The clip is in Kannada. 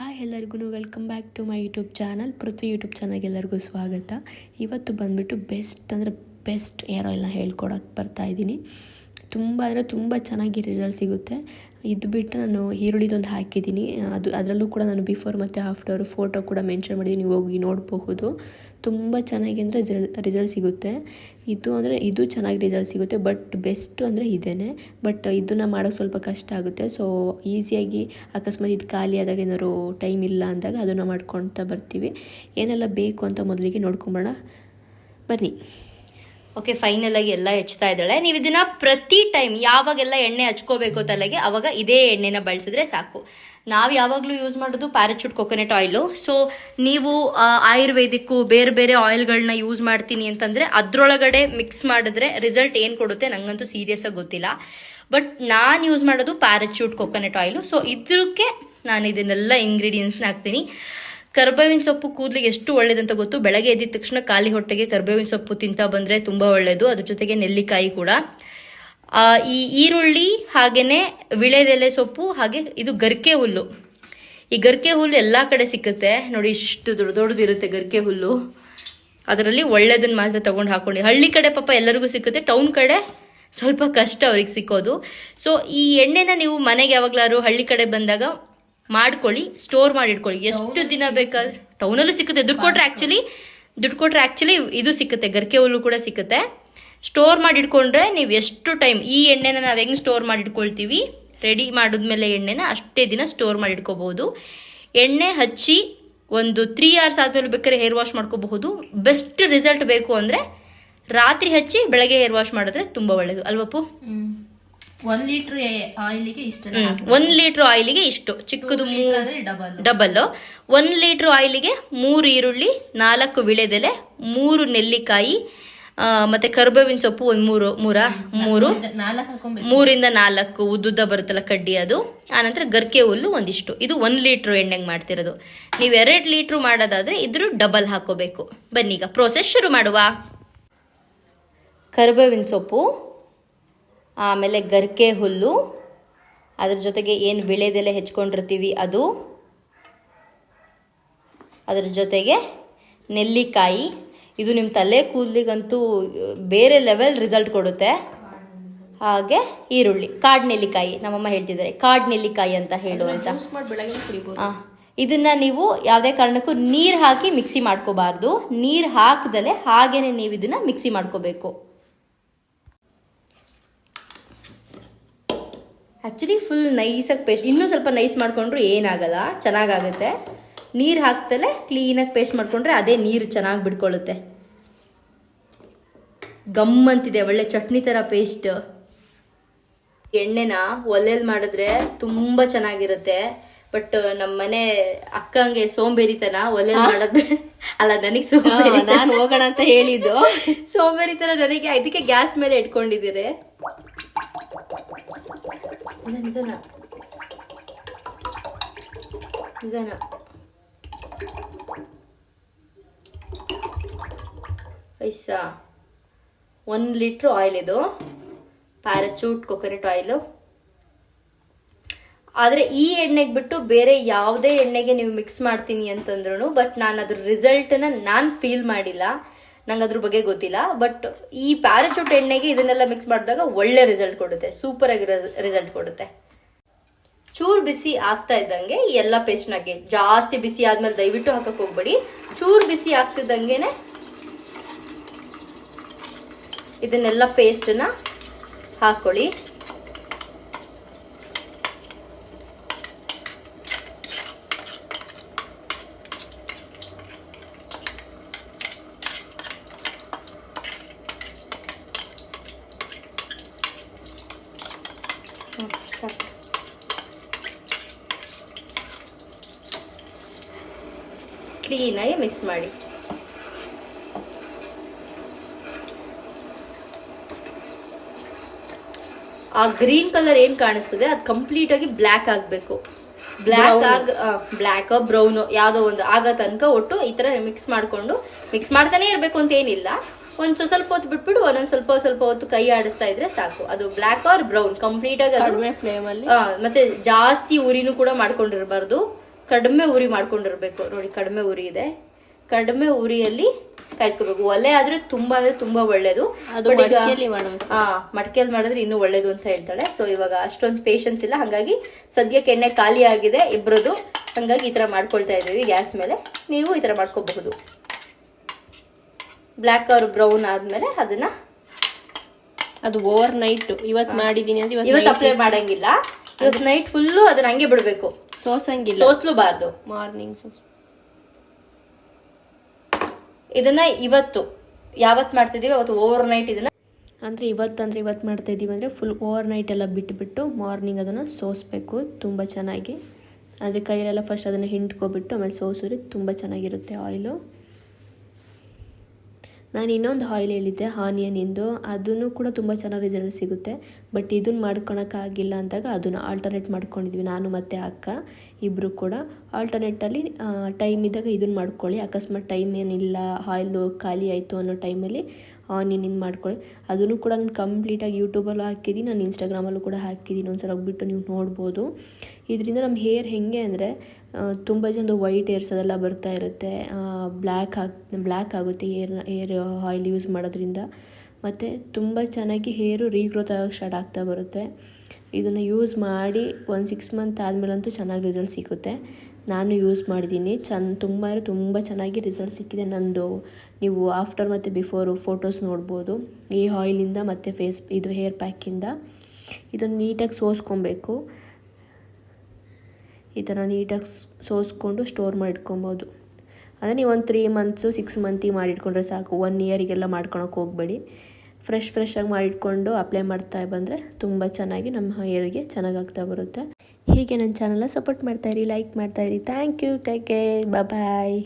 ಹಾಯ್ ಎಲ್ಲರಿಗೂ welcome back to my YouTube channel. Prithvi YouTube ಚಾನಲ್ಗೆ ಎಲ್ಲರಿಗೂ ಸ್ವಾಗತ. ಇವತ್ತು ಬಂದುಬಿಟ್ಟು ಬೆಸ್ಟ್ ಅಂದರೆ ಬೆಸ್ಟ್ ಏರ್ ಆಯಿಲ್ನ ಹೇಳ್ಕೊಡೋಕೆ ಬರ್ತಾ ಇದ್ದೀನಿ. ತುಂಬ ಅಂದರೆ ತುಂಬ ಚೆನ್ನಾಗಿ ರಿಸಲ್ಟ್ ಸಿಗುತ್ತೆ. ಇದು ಬಿಟ್ಟು ನಾನು ಈರುಳ್ಳಿದೊಂದು ಹಾಕಿದ್ದೀನಿ. ಅದು ಅದರಲ್ಲೂ ಕೂಡ ನಾನು ಬಿಫೋರ್ ಮತ್ತು ಆಫ್ಟರ್ ಫೋಟೋ ಕೂಡ ಮೆನ್ಷನ್ ಮಾಡಿದ್ದೀನಿ. ನೀವು ಹೋಗಿ ನೋಡಬಹುದು. ತುಂಬ ಚೆನ್ನಾಗಿ ಅಂದರೆ ರಿಸಲ್ಟ್ ಸಿಗುತ್ತೆ. ಇದು ಅಂದರೆ ಇದು ಚೆನ್ನಾಗಿ ರಿಸಲ್ಟ್ ಸಿಗುತ್ತೆ. ಬಟ್ ಬೆಸ್ಟ್ ಅಂದರೆ ಇದೇ ಬಟ್ ಇದನ್ನು ಮಾಡೋಕ್ಕೆ ಸ್ವಲ್ಪ ಕಷ್ಟ ಆಗುತ್ತೆ. ಸೊ ಈಸಿಯಾಗಿ ಅಕಸ್ಮಾತ್ ಇದು ಖಾಲಿ ಆದಾಗ ಏನಾದ್ರು ಟೈಮ್ ಇಲ್ಲ ಅಂದಾಗ ಅದನ್ನು ಮಾಡ್ಕೊಳ್ತಾ ಬರ್ತೀವಿ. ಏನೆಲ್ಲ ಬೇಕು ಅಂತ ಮೊದಲಿಗೆ ನೋಡ್ಕೊಂಬೋಣ ಬನ್ನಿ. ಓಕೆ ಫೈನಲ್ ಆಗಿ ಎಲ್ಲ ಹೆಚ್ಚುತ್ತಾ ಇದ್ದಾಳೆ. ನೀವು ಇದನ್ನ ಪ್ರತಿ ಟೈಮ್ ಯಾವಾಗೆಲ್ಲ ಎಣ್ಣೆ ಹಚ್ಕೋಬೇಕು ತಲೆಗೆ, ಅವಾಗ ಇದೇ ಎಣ್ಣೆನ ಬಳಸಿದ್ರೆ ಸಾಕು. ನಾವು ಯಾವಾಗಲೂ ಯೂಸ್ ಮಾಡೋದು ಪ್ಯಾರಾಚೂಟ್ ಕೊಕೊನೆಟ್ ಆಯಿಲು ಸೊ ನೀವು ಆಯುರ್ವೇದಿಕ್ಕು ಬೇರೆ ಬೇರೆ ಆಯಿಲ್ಗಳನ್ನ ಯೂಸ್ ಮಾಡ್ತೀನಿ ಅಂತಂದ್ರೆ ಅದರೊಳಗಡೆ ಮಿಕ್ಸ್ ಮಾಡಿದ್ರೆ ರಿಸಲ್ಟ್ ಏನು ಕೊಡುತ್ತೆ ನಂಗಂತೂ ಸೀರಿಯಸ್ ಆಗಿ ಗೊತ್ತಿಲ್ಲ. ಬಟ್ ನಾನು ಯೂಸ್ ಮಾಡೋದು ಪ್ಯಾರಾಚೂಟ್ ಕೊಕೊನೆಟ್ ಆಯಿಲು ಸೊ ಇದಕ್ಕೆ ನಾನು ಇದನ್ನೆಲ್ಲ ಇಂಗ್ರೀಡಿಯೆಂಟ್ಸ್ನ ಹಾಕ್ತೀನಿ. ಕರ್ಬೇವಿನ ಸೊಪ್ಪು ಕೂದಲಿಗೆ ಎಷ್ಟು ಒಳ್ಳೇದಂತ ಗೊತ್ತು? ಬೆಳಗ್ಗೆ ಎದ್ದಿದ ತಕ್ಷಣ ಖಾಲಿ ಹೊಟ್ಟೆಗೆ ಕರ್ಬೇವಿನ ಸೊಪ್ಪು ತಿಂತಾ ಬಂದ್ರೆ ತುಂಬಾ ಒಳ್ಳೆಯದು ಅದ್ರ ಜೊತೆಗೆ ನೆಲ್ಲಿಕಾಯಿ ಕೂಡ. ಈ ಈರುಳ್ಳಿ ಹಾಗೇನೆ ವಿಳೆದೆಲೆ ಸೊಪ್ಪು, ಹಾಗೆ ಇದು ಗರ್ಕೆ ಹುಲ್ಲು. ಈ ಗರ್ಕೆ ಹುಲ್ಲು ಎಲ್ಲ ಕಡೆ ಸಿಕ್ಕುತ್ತೆ. ನೋಡಿ, ಇಷ್ಟು ದೊಡ್ಡ ದೊಡ್ಡದಿರುತ್ತೆ ಗರ್ಕೆ ಹುಲ್ಲು. ಅದರಲ್ಲಿ ಒಳ್ಳೇದನ್ನ ಮಾತ್ರ ತಗೊಂಡು ಹಾಕೊಂಡು ಹಳ್ಳಿ ಕಡೆ ಪಾಪ ಎಲ್ಲರಿಗೂ ಸಿಕ್ಕುತ್ತೆ. ಟೌನ್ ಕಡೆ ಸ್ವಲ್ಪ ಕಷ್ಟ ಅವ್ರಿಗೆ ಸಿಕ್ಕೋದು. ಸೊ ಈ ಎಣ್ಣೆನ ನೀವು ಮನೆಗೆ ಯಾವಾಗಲಾದ್ರು ಹಳ್ಳಿ ಕಡೆ ಬಂದಾಗ ಮಾಡ್ಕೊಳ್ಳಿ ಸ್ಟೋರ್ ಮಾಡಿ ಇಟ್ಕೊಳ್ಳಿ ಎಷ್ಟು ದಿನ ಬೇಕಾದ್ರೆ ಟೌನಲ್ಲೂ ಸಿಕ್ಕುತ್ತೆ ದುಡ್ಡು ಕೊಟ್ರೆ ಆಕ್ಚುಲಿ ದುಡ್ಡು ಕೊಟ್ರೆ ಆಕ್ಚುಲಿ ಇದು ಸಿಕ್ಕುತ್ತೆ ಗರ್ಕೆ ಹುಲ್ಲು ಕೂಡ ಸಿಕ್ಕುತ್ತೆ ಸ್ಟೋರ್ ಮಾಡಿ ಇಟ್ಕೊಂಡ್ರೆ ನೀವು ಎಷ್ಟು ಟೈಮ್ ಈ ಎಣ್ಣೆನ ನಾವು ಹೆಂಗೆ ಸ್ಟೋರ್ ಮಾಡಿ ಇಟ್ಕೊಳ್ತೀವಿ ರೆಡಿ ಮಾಡಿದ್ಮೇಲೆ ಎಣ್ಣೆನ ಅಷ್ಟೇ ದಿನ ಸ್ಟೋರ್ ಮಾಡಿ ಇಟ್ಕೋಬಹುದು ಎಣ್ಣೆ ಹಚ್ಚಿ ಒಂದು ತ್ರೀ ಅವರ್ಸ್ ಆದಮೇಲೆ ಬೇಕಾದ್ರೆ ಹೇರ್ ವಾಶ್ ಮಾಡ್ಕೋಬಹುದು. ಬೆಸ್ಟ್ ರಿಸಲ್ಟ್ ಬೇಕು ಅಂದ್ರೆ ರಾತ್ರಿ ಹಚ್ಚಿ ಬೆಳಗ್ಗೆ ಹೇರ್ ವಾಶ್ ಮಾಡಿದ್ರೆ ತುಂಬಾ ಒಳ್ಳೆಯದು ಅಲ್ವಪ್ಪು? ಒಂದ್ ಲೀಟರ್ ಆಯಿಲ್ಗೆ ಇಷ್ಟು ಒಂದ್ ಲೀಟರ್ ಆಯಿಲ್ಗೆ ಇಷ್ಟು. ಚಿಕ್ಕದು ಡಬಲ್ ಡಬಲ್ ಒಂದ್ ಲೀಟರ್ ಆಯಿಲ್ಗೆ ಮೂರು ಈರುಳ್ಳಿ ನಾಲ್ಕು ವಿಳೆದೆಲೆ ಮೂರು ನೆಲ್ಲಿಕಾಯಿ ಮತ್ತೆ ಕರ್ಬೇವಿನ ಸೊಪ್ಪು ಒಂದ್ ಮೂರು ಮೂರ ಮೂರು. ಮೂರಿಂದ ನಾಲ್ಕು ಉದ್ದುದ್ದ ಬರುತ್ತಲ್ಲ ಕಡ್ಡಿ ಅದು. ಆನಂತರ ಗರ್ಕೆ ಹುಲ್ಲು ಒಂದಿಷ್ಟು. ಇದು ಒಂದ್ ಲೀಟರ್ ಎಣ್ಣೆಗೆ ಮಾಡ್ತಿರೋದು. ನೀವು ಎರಡ್ ಲೀಟರ್ ಮಾಡೋದಾದ್ರೆ ಇದ್ರು ಡಬಲ್ ಹಾಕೋಬೇಕು ಬನ್ನಿ ಈಗ ಪ್ರೋಸೆಸ್ ಶುರು ಮಾಡುವ. ಕರ್ಬೇವಿನ ಸೊಪ್ಪು ಆಮೇಲೆ ಗರ್ಕೆ ಹುಲ್ಲು. ಅದ್ರ ಜೊತೆಗೆ ಏನು ವಿಳೆದೆಲೆ ಹೆಚ್ಕೊಂಡಿರ್ತೀವಿ ಅದು. ಅದ್ರ ಜೊತೆಗೆ ನೆಲ್ಲಿಕಾಯಿ. ಇದು ನಿಮ್ಮ ತಲೆ ಕೂದಲಿಗಂತೂ ಬೇರೆ ಲೆವೆಲ್ ರಿಸಲ್ಟ್ ಕೊಡುತ್ತೆ. ಹಾಗೆ ಈರುಳ್ಳಿ ಕಾಡ್ ನೆಲ್ಲಿಕಾಯಿ. ನಮ್ಮಮ್ಮ ಹೇಳ್ತಿದ್ದಾರೆ ಕಾಡ್ ನೆಲ್ಲಿಕಾಯಿ ಅಂತ ಹೇಳು ಅಂತ. ಜ್ಯೂಸ್ ಮಾಡಿ ಬೆಳಗ್ಗೆ ಕುಡಿಬೋದು. ಇದನ್ನ ನೀವು ಯಾವುದೇ ಕಾರಣಕ್ಕೂ ನೀರು ಹಾಕಿ ಮಿಕ್ಸಿ ಮಾಡ್ಕೋಬಾರ್ದು. ನೀರು ಹಾಕದಲೆ ಹಾಗೇನೆ ನೀವು ಇದನ್ನ ಮಿಕ್ಸಿ ಮಾಡ್ಕೋಬೇಕು. ಆ್ಯಕ್ಚುಲಿ ಫುಲ್ ನೈಸಾಗಿ ಪೇಸ್ಟ್ ಇನ್ನೂ ಸ್ವಲ್ಪ ನೈಸ್ ಮಾಡಿಕೊಂಡ್ರೂ ಏನಾಗಲ್ಲ ಚೆನ್ನಾಗಾಗುತ್ತೆ. ನೀರು ಹಾಕ್ತಲೇ ಕ್ಲೀನಾಗಿ ಪೇಸ್ಟ್ ಮಾಡ್ಕೊಂಡ್ರೆ ಅದೇ ನೀರು ಚೆನ್ನಾಗಿ ಬಿಡ್ಕೊಳ್ಳುತ್ತೆ ಗಮ್ ಅಂತಿದೆ ಒಳ್ಳೆ ಚಟ್ನಿ ಥರ ಪೇಸ್ಟ್ ಎಣ್ಣೆನ ಒಲೆಯಲ್ಲಿ ಮಾಡಿದ್ರೆ ತುಂಬಾ ಚೆನ್ನಾಗಿರುತ್ತೆ. ಬಟ್ ನಮ್ಮ ಮನೆ ಅಕ್ಕಂಗೆ ಸೋಂಬೇರಿತನ ಒಲೆಯಲ್ಲಿ ಮಾಡಿದ್ರೆ ಅಲ್ಲ ನನಗೆ ಸೋಂಬೇರಿ ನಾನು ಹೋಗೋಣ ಅಂತ ಹೇಳಿದ್ದು. ಸೋಂಬೇರಿತನ ನನಗೆ ಇದಕ್ಕೆ ಗ್ಯಾಸ್ ಮೇಲೆ ಇಟ್ಕೊಂಡಿದ್ದೀರಿ. ನಿಧಾನ ನಿಧಾನ ಐಸಾ ಒಂದು ಲೀಟ್ರ್ ಆಯಿಲ್ ಇದು. ಪ್ಯಾರಚೂಟ್ ಕೊಕೊನಟ್ ಆಯಿಲು ಆದರೆ ಈ ಎಣ್ಣೆಗೆ ಬಿಟ್ಟು ಬೇರೆ ಯಾವುದೇ ಎಣ್ಣೆಗೆ ನೀವು ಮಿಕ್ಸ್ ಮಾಡ್ತೀನಿ ಅಂತಂದ್ರು ಬಟ್ ನಾನು ಅದ್ರ ರಿಸಲ್ಟನ್ನು ನಾನು ಫೀಲ್ ಮಾಡಿಲ್ಲ. ನಂಗೆ ಅದ್ರ ಬಗ್ಗೆ ಗೊತ್ತಿಲ್ಲ ಬಟ್ ಈ ಪ್ಯಾರಚೂಟ್ ಎಣ್ಣೆಗೆ ಇದನ್ನೆಲ್ಲ ಮಿಕ್ಸ್ ಮಾಡಿದಾಗ ಒಳ್ಳೆ ರಿಸಲ್ಟ್ ಕೊಡುತ್ತೆ ಸೂಪರ್ ಆಗಿ ರಿಸಲ್ಟ್ ಕೊಡುತ್ತೆ. ಚೂರು ಬಿಸಿ ಆಗ್ತಾ ಇದ್ದಂಗೆ ಎಲ್ಲ ಪೇಸ್ಟ್ನ ಹಾಕಿ ಜಾಸ್ತಿ ಬಿಸಿ ಆದ್ಮೇಲೆ ದಯವಿಟ್ಟು ಹಾಕಕ್ ಹೋಗ್ಬೇಡಿ. ಚೂರು ಬಿಸಿ ಆಗ್ತಿದ್ದಂಗೆನೆ ಇದನ್ನೆಲ್ಲ ಪೇಸ್ಟನ್ನ ಹಾಕೊಳ್ಳಿ. ಸಾಕು. ಕ್ಲೀನಾಗಿ ಮಿಕ್ಸ್ ಮಾಡಿ. ಆ ಗ್ರೀನ್ ಕಲರ್ ಏನ್ ಕಾಣಿಸ್ತದೆ? ಅದು ಕಂಪ್ಲೀಟ್ ಆಗಿ ಬ್ಲ್ಯಾಕ್ ಆಗ್ಬೇಕು. ಬ್ಲ್ಯಾಕ್ ಆಗ ಬ್ಲ್ಯಾಕ್ ಬ್ರೌನ್ ಯಾವ್ದೋ ಒಂದು. ಆಗೋ ತನಕ ಒಟ್ಟು ಈ ತರ ಮಿಕ್ಸ್ ಮಾಡ್ಕೊಂಡು ಮಿಕ್ಸ್ ಮಾಡ್ತಾನೆ ಇರ್ಬೇಕು ಅಂತ ಏನಿಲ್ಲ. ಒಂದ್ ಸ್ವ- ಸ್ವಲ್ಪ ಹೊತ್ತು ಬಿಟ್ಬಿಟ್ಟು ಒಂದೊಂದ್ ಸ್ವಲ್ಪ ಸ್ವಲ್ಪ ಹೊತ್ತು ಕೈ ಆಡಿಸ್ತಾ ಇದ್ರೆ ಸಾಕು. ಅದು ಬ್ಲ್ಯಾಕ್ ಆರ್ ಬ್ರೌನ್ ಕಂಪ್ಲೀಟ್ ಆಗಿ ಅದು ಫ್ಲೇಮ್ ಅಲ್ಲಿ. ಮತ್ತೆ ಜಾಸ್ತಿ ಉರಿನೂ ಕೂಡ ಮಾಡ್ಕೊಂಡಿರಬಾರ್ದು. ಕಡಿಮೆ ಉರಿ ಮಾಡ್ಕೊಂಡಿರ್ಬೇಕು. ನೋಡಿ ಕಡಿಮೆ ಉರಿ ಇದೆ. ಕಡಿಮೆ ಉರಿಯಲ್ಲಿ ಕಾಯಿಸ್ಕೋಬೇಕು. ಒಲೆ ಆದ್ರೆ ತುಂಬಾ ಅಂದ್ರೆ ತುಂಬಾ ಒಳ್ಳೇದು. ಮಡಿಕೆಯಲ್ಲಿ ಮಾಡಿದ್ರೆ ಇನ್ನೂ ಒಳ್ಳೇದು ಅಂತ ಹೇಳ್ತಾಳೆ. ಸೊ ಇವಾಗ ಅಷ್ಟೊಂದು ಪೇಷನ್ಸ್ ಇಲ್ಲ. ಹಂಗಾಗಿ ಸದ್ಯಕ್ಕೆ ಎಣ್ಣೆ ಖಾಲಿ ಆಗಿದೆ ಇಬ್ರದ್ದು ಹಂಗಾಗಿ ಈ ತರ ಮಾಡ್ಕೊಳ್ತಾ ಇದೀವಿ ಗ್ಯಾಸ್ ಮೇಲೆ. ನೀವು ಈ ತರ ಮಾಡ್ಕೋಬಹುದು. ಬ್ಲ್ಯಾಕ್ ಆರ್ ಬ್ರೌನ್ ಆದ್ಮೇಲೆ ಅದನ್ನ ಅದು ಓವರ್ ನೈಟ್. ಇವತ್ ಮಾಡಿದೀನಿ ಅಂದ್ರೆ ಇವತ್ತು ಅಪ್ಲೈ ಮಾಡಂಗಿಲ್ಲ. ಇವತ್ತು ನೈಟ್ ಫುಲ್ಲು ಅದನ್ನ ಹಂಗೆ ಬಿಡ್ಬೇಕು. ಸೋಸಂಗಿಲ್ಲ. ಸೋಸ್ಲೂಬಾರ್ದು. ಮಾರ್ನಿಂಗ್ ಸೋಸ್. ಇದನ್ನ ಇವತ್ತು. ಯಾವತ್ ಮಾಡ್ತಿದೀವಿ ಅವತ್ತು ಓವರ್ ನೈಟ್ ಇದನ್ನ. ಅಂದರೆ ಇವತ್ತಂದರೆ ಇವತ್ತು ಮಾಡ್ತಾ ಇದ್ದೀವಿ ಅಂದರೆ ಫುಲ್ ಓವರ್ ನೈಟ್ ಎಲ್ಲ ಬಿಟ್ಟುಬಿಟ್ಟು ಮಾರ್ನಿಂಗ್ ಅದನ್ನು ಸೋಸಬೇಕು. ತುಂಬ ಚೆನ್ನಾಗಿ. ಅಂದರೆ ಕೈಯಲ್ಲೆಲ್ಲ ಫಸ್ಟ್ ಅದನ್ನು ಹಿಂಡ್ಕೊಬಿಟ್ಟು ಆಮೇಲೆ ಸೋಸಿದ್ರೆ ತುಂಬ ಚೆನ್ನಾಗಿರುತ್ತೆ ಆಯಿಲು ನಾನು ಇನ್ನೊಂದು ಆಯಿಲ್ ಹೇಳಿದ್ದೆ ಹಾನಿಯನಿಂದು ಅದನ್ನು ಕೂಡ ತುಂಬ ಚೆನ್ನಾಗಿ ರಿಸಲ್ಟ್ ಸಿಗುತ್ತೆ. ಬಟ್ ಇದನ್ನು ಮಾಡ್ಕೊಳಕ್ಕಾಗಿಲ್ಲ ಅಂದಾಗ ಅದನ್ನು ಆಲ್ಟರ್ನೇಟ್ ಮಾಡ್ಕೊಂಡಿದ್ವಿ. ನಾನು ಮತ್ತು ಅಕ್ಕ ಇಬ್ಬರು ಕೂಡ ಆಲ್ಟರ್ನೇಟಲ್ಲಿ ಟೈಮ್ ಇದ್ದಾಗ ಇದನ್ನು ಮಾಡ್ಕೊಳ್ಳಿ. ಅಕಸ್ಮಾತ್ ಟೈಮ್ ಏನಿಲ್ಲ ಆಯಿಲ್ದು ಖಾಲಿ ಆಯಿತು ಅನ್ನೋ ಟೈಮಲ್ಲಿ ಆನಿಯನಿಂದ ಮಾಡ್ಕೊಳ್ಳಿ ಅದನ್ನು ಕೂಡ ನಾನು ಕಂಪ್ಲೀಟಾಗಿ ಯೂಟ್ಯೂಬಲ್ಲೂ ಹಾಕಿದ್ದೀನಿ ನಾನು ಇನ್ಸ್ಟಾಗ್ರಾಮಲ್ಲೂ ಕೂಡ ಹಾಕಿದ್ದೀನಿ ಒಂದ್ಸಲ ಹೋಗ್ಬಿಟ್ಟು ನೀವು ನೋಡ್ಬೋದು. ಇದರಿಂದ ನಮ್ಮ ಹೇರ್ ಹೇಗೆ ಅಂದರೆ ತುಂಬ ಜನದ ವೈಟ್ ಏರ್ಸ್ ಅದೆಲ್ಲ ಬರ್ತಾ ಇರುತ್ತೆ. ಬ್ಲ್ಯಾಕ್ ಹಾಕ್ ಬ್ಲ್ಯಾಕ್ ಆಗುತ್ತೆ ಏರ್ ಏರ್ ಆಯಿಲ್ ಯೂಸ್ ಮಾಡೋದ್ರಿಂದ. ಮತ್ತು ತುಂಬ ಚೆನ್ನಾಗಿ ಹೇರು ರೀಗ್ರೋತ್ ಆಗೋಕ್ಕೆ ಸ್ಟಾರ್ಟ್ ಆಗ್ತಾ ಬರುತ್ತೆ. ಇದನ್ನು ಯೂಸ್ ಮಾಡಿ, ಒಂದು ಸಿಕ್ಸ್ ಮಂತ್ ಆದಮೇಲಂತೂ ಚೆನ್ನಾಗಿ ರಿಸಲ್ಟ್ ಸಿಗುತ್ತೆ. ನಾನು ಯೂಸ್ ಮಾಡಿದ್ದೀನಿ. ಚೆನ್ನ ತುಂಬ ತುಂಬ ಚೆನ್ನಾಗಿ ರಿಸಲ್ಟ್ ಸಿಕ್ಕಿದೆ ನಂದು. ನೀವು ಆಫ್ಟರ್ ಮತ್ತು ಬಿಫೋರು ಫೋಟೋಸ್ ನೋಡ್ಬೋದು. ಈ ಆಯಿಲಿಂದ ಮತ್ತು ಫೇಸ್, ಇದು ಹೇರ್ ಪ್ಯಾಕಿಂದ. ಇದನ್ನು ನೀಟಾಗಿ ಸೋಸ್ಕೊಬೇಕು. ಈ ಥರ ನೀಟಾಗಿ ಸೋಸ್ಕೊಂಡು ಸ್ಟೋರ್ ಮಾಡಿಟ್ಕೊಬೋದು. ಅಂದರೆ ನೀವು ಒಂದು ತ್ರೀ ಮಂತ್ಸು, ಸಿಕ್ಸ್ ಮಂತಿಗೆ ಮಾಡಿಟ್ಕೊಂಡ್ರೆ ಸಾಕು. ಒನ್ ಇಯರಿಗೆಲ್ಲ ಮಾಡ್ಕೊಳಕ್ಕೆ ಹೋಗಬೇಡಿ. ಫ್ರೆಶ್ ಫ್ರೆಶಾಗಿ ಮಾಡಿಟ್ಕೊಂಡು ಅಪ್ಲೈ ಮಾಡ್ತಾ ಬಂದರೆ ತುಂಬ ಚೆನ್ನಾಗಿ ನಮ್ಮ ಹೇರಿಗೆ ಚೆನ್ನಾಗಾಗ್ತಾ ಬರುತ್ತೆ. ಹೀಗೆ ನನ್ನ ಚಾನಲ್ನ ಸಪೋರ್ಟ್ ಮಾಡ್ತಾಯಿರಿ like ಮಾಡ್ತಾಯಿರಿ thank you take care bye